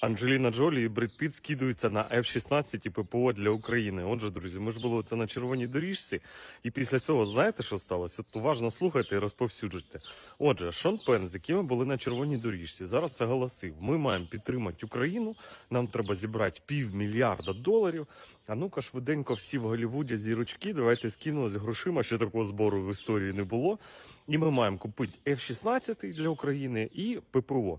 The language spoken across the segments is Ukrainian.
Анджеліна Джолі і Бред Піт скидуються на F-16 і ППО для України. Отже, друзі, ми ж були це на червоній доріжці, і після цього знаєте, що сталося? От уважно слухайте і розповсюджуйте. Отже, Шон Пен, з яким ми були на червоній доріжці, зараз це голосив. Ми маємо підтримати Україну. Нам треба зібрати півмільярда доларів. А ну-ка, швиденько всі в Голлівуді зірочки. Давайте скинули з грошима. Ще такого збору в історії не було. І ми маємо купити F-16 для України і ППО.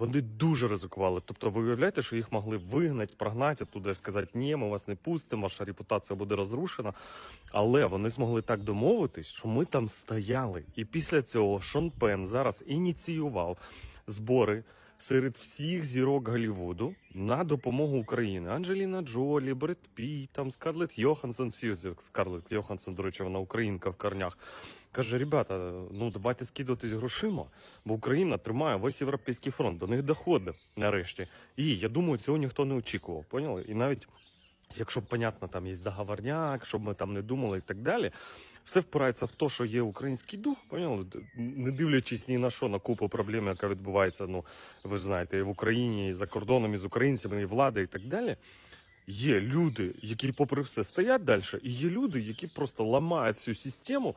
Вони дуже ризикували. Тобто, ви уявляєте, що їх могли вигнати, прогнати туди, сказати, ні, ми вас не пустимо, ваша репутація буде розрушена. Але вони змогли так домовитись, що ми там стояли. І після цього Шон Пен зараз ініціював збори серед всіх зірок Голлівуду на допомогу Україні. Анджеліна Джолі, Бред Пі, там Скарлетт Йоханссон, всі Скарлетт Йоханссон, до речі, вона українка в корнях. Каже, ребята, ну давайте скидатись грошима, бо Україна тримає весь європейський фронт, до них доходить нарешті. І я думаю, цього ніхто не очікував. Поняли? І навіть якщо понятно, там є договорняк, щоб ми там не думали і так далі. Все впирається в те, що є український дух, поняли? не дивлячись ні на що, на купу проблем, яка відбувається, ну ви знаєте, і в Україні, і за кордоном, і з українцями, і влада, і так далі. Є люди, які, попри все, стоять далі, і є люди, які просто ламають цю систему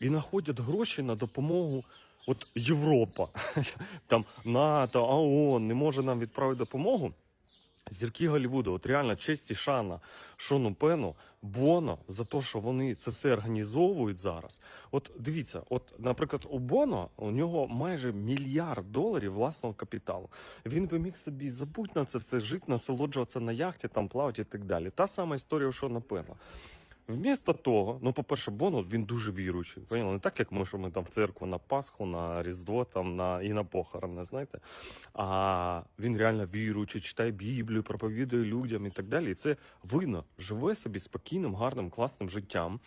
і знаходять гроші на допомогу. От Європа, там НАТО, ООН не може нам відправити допомогу. Зірки Голлівуду, от реально честь і шана Шону Пену, Боно за те, що вони це все організовують зараз. От дивіться, от, наприклад, у Боно у нього майже мільярд доларів власного капіталу. Він би міг собі забути на це все, жити, насолоджуватися на яхті, там плавати і так далі. Та сама історія у Шона Пена. Вмісто того, ну, по-перше, Боно він дуже віруючий. Поняли? Не так, як ми, що ми там в церкву на Пасху, на Різдво там, на, і на похорони, знаєте. А він реально віруючий, читає Біблію, проповідує людям і так далі. І це видно, живе собі спокійним, гарним, класним життям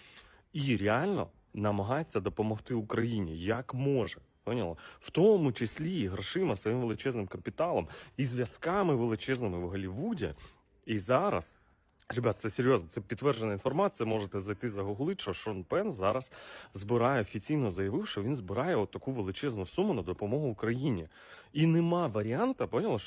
і реально намагається допомогти Україні як може. Поняла? В тому числі і грошима, своїм величезним капіталом і зв'язками величезними в Голлівуді. І зараз Ребят, це серйозно, це підтверджена інформація. Можете зайти загуглити, що Шон Пен зараз збирає офіційно заявив, що він збирає от таку величезну суму на допомогу Україні. І нема варіанта, поняла,